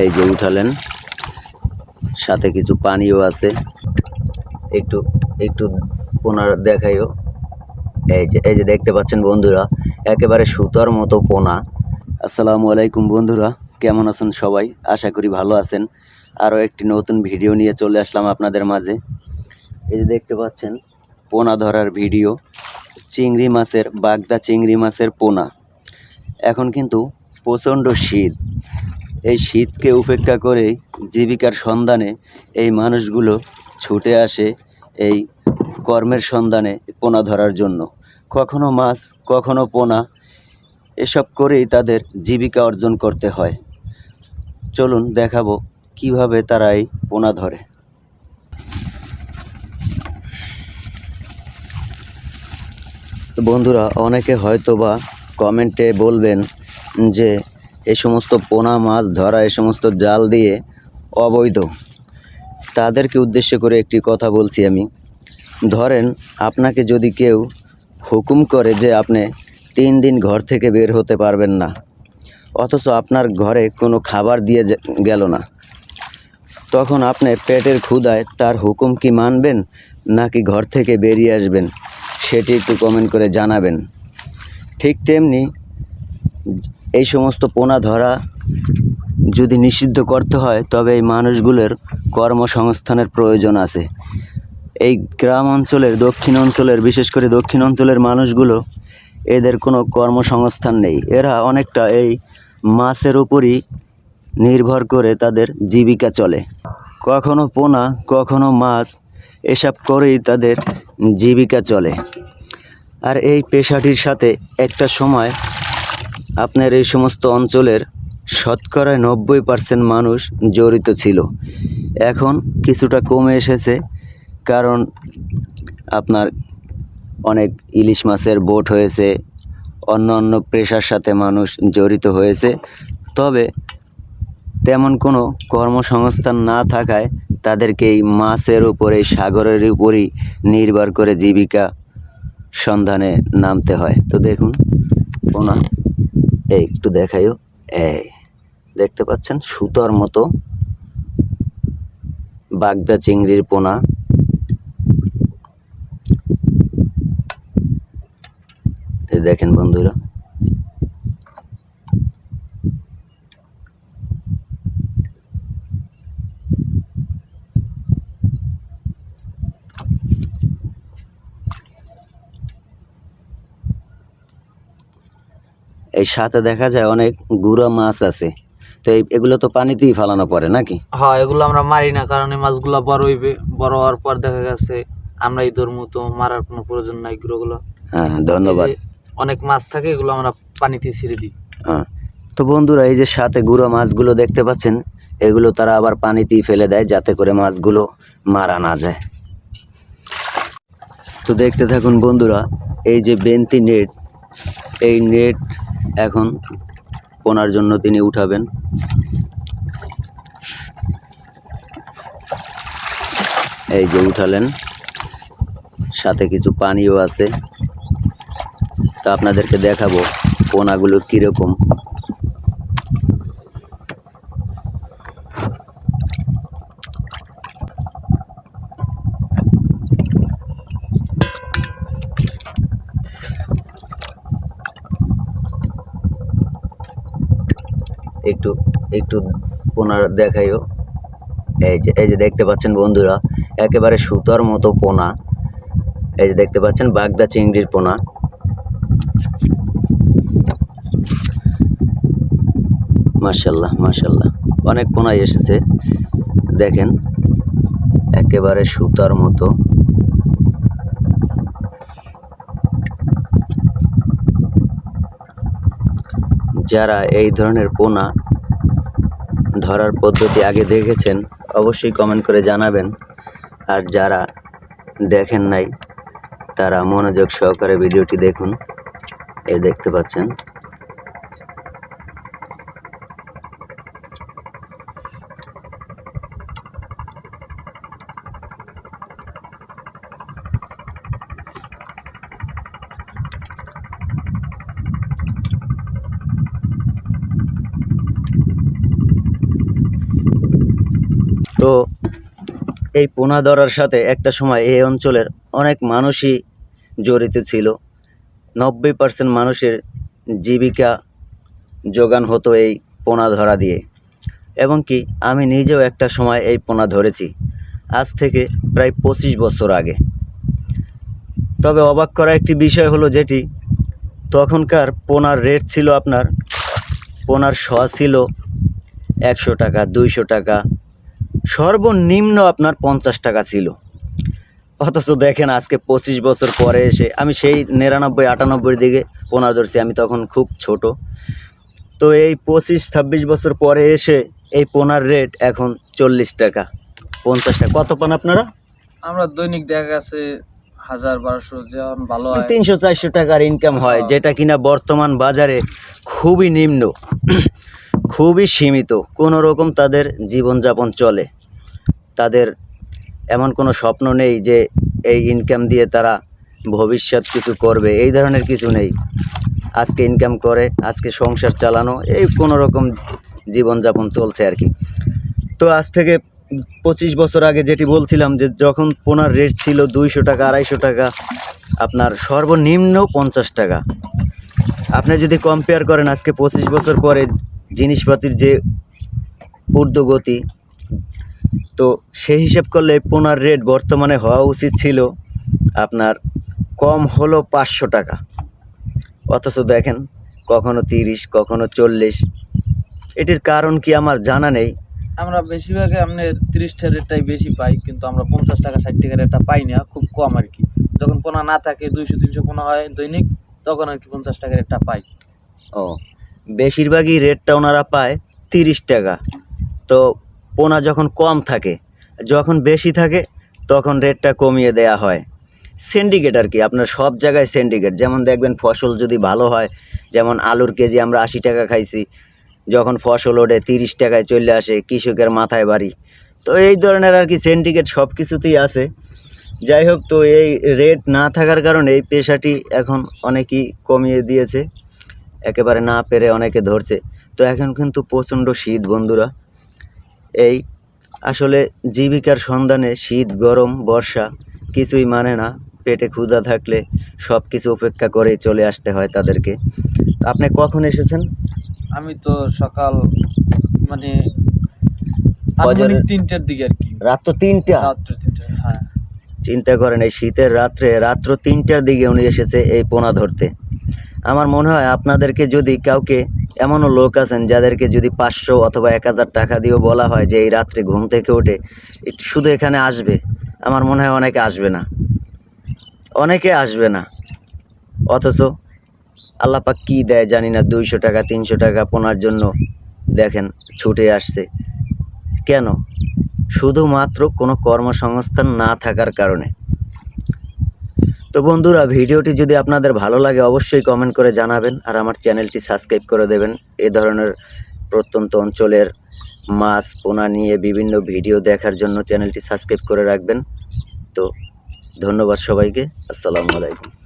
এই যে উঠালেন। সাথে কিছু পানিও আছে। একটু একটু পোনা দেখাইও। এই যে এই যে দেখতে পাচ্ছেন বন্ধুরা, একেবারে সুতার মতো পোনা। আসসালামু আলাইকুম বন্ধুরা, কেমন আছেন সবাই? আশা করি ভালো আছেন। আরও একটি নতুন ভিডিও নিয়ে চলে আসলাম আপনাদের মাঝে। এই যে দেখতে পাচ্ছেন, পোনা ধরার ভিডিও। চিংড়ি মাছের, বাগদা চিংড়ি মাছের পোনা। এখন কিন্তু প্রচণ্ড শীত। এই শীতকে উপেক্ষা করে জীবিকার সন্ধানে এই মানুষগুলো ছুটে আসে এই কর্মের সন্ধানে পোনা ধরার জন্য। কখনো মাছ, কখনো পোনা, এসব করেই তাদের জীবিকা অর্জন করতে হয়। চলুন দেখাবো কীভাবে তারা এই পোনা ধরে। বন্ধুরা, অনেকে হয়তো বা কমেন্টে বলবেন যে এই সমস্ত পোনা মাছ ধরা এই সমস্ত জাল দিয়ে অবৈধ। তাদেরকে উদ্দেশ্য করে একটি কথা বলছি আমি। ধরেন, আপনাকে যদি কেউ হুকুম করে যে আপনি তিন দিন ঘর থেকে বের হতে পারবেন না, অথচ আপনার ঘরে কোনো খাবার দিয়ে গেল না, তখন আপনি পেটের ক্ষুধায় তার হুকুম কি মানবেন, নাকি ঘর থেকে বেরিয়ে আসবেন, সেটি একটু কমেন্ট করে জানাবেন। ঠিক তেমনি এই সমস্ত পোনা ধরা যদি নিষিদ্ধ করতে হয়, তবে এই মানুষগুলোর কর্মসংস্থানের প্রয়োজন আছে। এই গ্রাম অঞ্চলের, দক্ষিণ অঞ্চলের, বিশেষ করে দক্ষিণ অঞ্চলের মানুষগুলো এদের কোনো কর্মসংস্থান নেই। এরা অনেকটা এই মাছের উপরই নির্ভর করে তাদের জীবিকা চলে। কখনো পোনা, কখনো মাছ, এসব করেই তাদের জীবিকা চলে। আর এই পেশাটির সাথে একটা সময় আপনার এই সমস্ত অঞ্চলের শতকরা নব্বই পার্সেন্ট মানুষ জড়িত ছিল। এখন কিছুটা কমে এসেছে কারণ আপনার অনেক ইলিশ মাছের বোট হয়েছে, অন্য অন্য পেশার সাথে মানুষ জড়িত হয়েছে। তবে তেমন কোনো কর্মসংস্থান না থাকায় তাদেরকে এই মাছের উপরে সাগরের উপরই নির্ভর করে জীবিকা সন্ধানে নামতে হয়। তো দেখুন এই একটু দেখাইও। এই দেখতে পাচ্ছেন? সুতোর মতো। বাগদা চিংড়ির পোনা। দেখেন বন্ধুরা। এই সাথে দেখা যায় অনেক গুঁড়া মাছ আছে। তো এই এগুলো তো পানিতেই ফালানো পড়ে নাকি? হ্যাঁ এগুলো আমরা মারি না কারণ এই মাছগুলো বড় হইবে বড় হওয়ার পর দেখা গেছে আমরা এই ধর্ম তো মারার কোনো প্রয়োজন নাই এগুলো হ্যাঁ ধন্যবাদ। অনেক মাছ থাকে এগুলো আমরা পানিতে ছেড়ে দিই। হ্যাঁ তো বন্ধুরা এই যে সাথে গুঁড়ো মাছগুলো দেখতে পাচ্ছেন এগুলো তারা আবার পানিতেই ফেলে দেয় যাতে করে মাছগুলো মারা না যায়। তো দেখতে থাকুন বন্ধুরা এই যে বেন্তি নেট এই নেট এখন পোনার জন্য তিনি উঠাবেন। এই যে উঠালেন। সাথে কিছু পানিও আছে। তা আপনাদেরকে দেখাবো পোনাগুলো কীরকম। একটু একটু পোনা দেখাইও। এই যে এই যে দেখতে পাচ্ছেন বন্ধুরা, একেবারে সুতার মতো পোনা। এই যে দেখতে পাচ্ছেন বাগদা চিংড়ির পোনা। মাশাল্লাহ মাশাল্লাহ, অনেক পোনাই এসেছে। দেখেন, একেবারে সুতার মতো। যারা এই ধরনের পোনা ধরার পদ্ধতি আগে দেখেছেন, অবশ্যই কমেন্ট করে জানাবেন। আর যারা দেখেন নাই, তারা মনোযোগ সহকারে ভিডিওটি দেখুন। এই দেখতে পাচ্ছেন। তো এই পোনা ধরার সাথে একটা সময় এই অঞ্চলের অনেক মানুষই জড়িত ছিল। নব্বই পার্সেন্ট মানুষের জীবিকা যোগান হতো এই পোনা ধরা দিয়ে। এবং কি, আমি নিজেও একটা সময় এই পোনা ধরেছি, আজ থেকে প্রায় পঁচিশ বছর আগে। তবে অবাক করা একটি বিষয় হলো যেটি, তখনকার পোনার রেট ছিল আপনার, পোনার শ ছিল একশো টাকা, দুইশো টাকা সর্বনিম্ন আপনার পঞ্চাশ টাকা ছিল। অথচ দেখেন আজকে পঁচিশ বছর পরে এসে আমি সেই নিরানব্বই আটানব্বইয়ের দিকে পোনা ধরছি আমি তখন খুব ছোট। তো এই পঁচিশ ছাব্বিশ বছর পরে এসে এই পোনার রেট এখন চল্লিশ টাকা পঞ্চাশ টাকা। কত পান আপনারা? আমরা দৈনিক দেখা গেছে হাজার বারোশো যেমন ভালো হয়। তিনশো চারশো টাকার ইনকাম হয় হ্যাঁ। যেটা কিনা বর্তমান বাজারে খুবই নিম্ন। খুবই সীমিত। কোনো রকম তাদের জীবনযাপন চলে। তাদের এমন কোনো স্বপ্ন নেই যে এই ইনকাম দিয়ে তারা ভবিষ্যৎ কিছু করবে। এই ধরনের কিছু নেই। আজকে ইনকাম করে, আজকে সংসার চালানো, এই কোনো রকম জীবনযাপন চলছে আর কি। তো আজ থেকে পঁচিশ বছর আগে যেটি বলছিলাম যে যখন পোনার রেট ছিল দুইশো টাকা, আড়াইশো টাকা, আপনার সর্বনিম্ন পঞ্চাশ টাকা। আপনি যদি কম্পেয়ার করেন আজকে পঁচিশ বছর পরে জিনিসপাতির যে ঊর্ধ্বগতি তো সেই হিসেব করলে পোনার রেট বর্তমানে হওয়া উচিত ছিল আপনার কম হলো পাঁচশো টাকা। অথচ দেখেন কখনো তিরিশ কখনো চল্লিশ। এটির কারণ কি আমার জানা নেই। আমরা বেশিরভাগই আপনার তিরিশটা রেটটাই বেশি পাই কিন্তু আমরা পঞ্চাশ টাকা ষাট টাকা রেটটা পাই না খুব কম আর কি। যখন পোনা না থাকে দুইশো তিনশো পোনা হয় দৈনিক তখন আর কি পঞ্চাশ টাকা রেটটা পাই। ও বেশিরভাগই রেটটা ওনারা পায় তিরিশ টাকা। তো পোনা যখন কম থাকে, যখন বেশি থাকে, তখন রেটটা কমিয়ে দেয়া হয়। সিন্ডিকেট আর কি, আপনার সব জায়গায় সিন্ডিকেট যেমন দেখবেন ফসল যদি ভালো হয়, যেমন আলুর কেজি আমরা আশি টাকা খাইছি, যখন ফসল ওঠে তিরিশ টাকায় চলে আসে কৃষকের মাথায় বাড়ি। তো এই ধরনের আর কি সিন্ডিকেট সব কিছুতেই আছে। যাই হোক, তো এই রেট না থাকার কারণে এই পেশাটি এখন অনেকেই কমিয়ে দিয়েছে। একেবারে না পেরে অনেকে ধরছে। তো এখন কিন্তু প্রচণ্ড শীত বন্ধুরা। এই আসলে জীবিকার সন্ধানে শীত গরম বর্ষা কিছুই মানে না। পেটে ক্ষুধা থাকলে সব কিছু উপেক্ষা করেই চলে আসতে হয় তাদেরকে। আপনি কখন এসেছেন? আমি তো সকাল মানে তিনটার দিকে আর কি। রাত তো তিনটা? রাত্র তিনটা হ্যাঁ। চিন্তা করেন এই শীতের রাত্রে রাত্র তিনটার দিকে উনি এসেছে এই পোনা ধরতে। আমার মনে হয় আপনাদেরকে যদি কাউকে এমনও লোক আছেন যাদেরকে যদি পাঁচশো অথবা এক হাজার টাকা দিয়েও বলা হয় যে এই রাত্রে ঘুম থেকে ওঠে শুধু এখানে আসবে, আমার মনে হয় অনেকে আসবে না। অনেকে আসবে না। অথচ আল্লাপাক কী দেয় জানি না, দুইশো টাকা, তিনশো টাকা পোনার জন্য দেখেন ছুটে আসছে। কেন? শুধুমাত্র কোনো কর্মসংস্থান না থাকার কারণে। তো বন্ধুরা, ভিডিওটি যদি আপনাদের ভালো লাগে, অবশ্যই কমেন্ট করে জানাবেন আর আমার চ্যানেলটি সাবস্ক্রাইব করে দেবেন। এ ধরনের প্রত্যন্ত অঞ্চলের মাছ, পোনা নিয়ে বিভিন্ন ভিডিও দেখার জন্য চ্যানেলটি সাবস্ক্রাইব করে রাখবেন। তো ধন্যবাদ সবাইকে। আসসালামু আলাইকুম।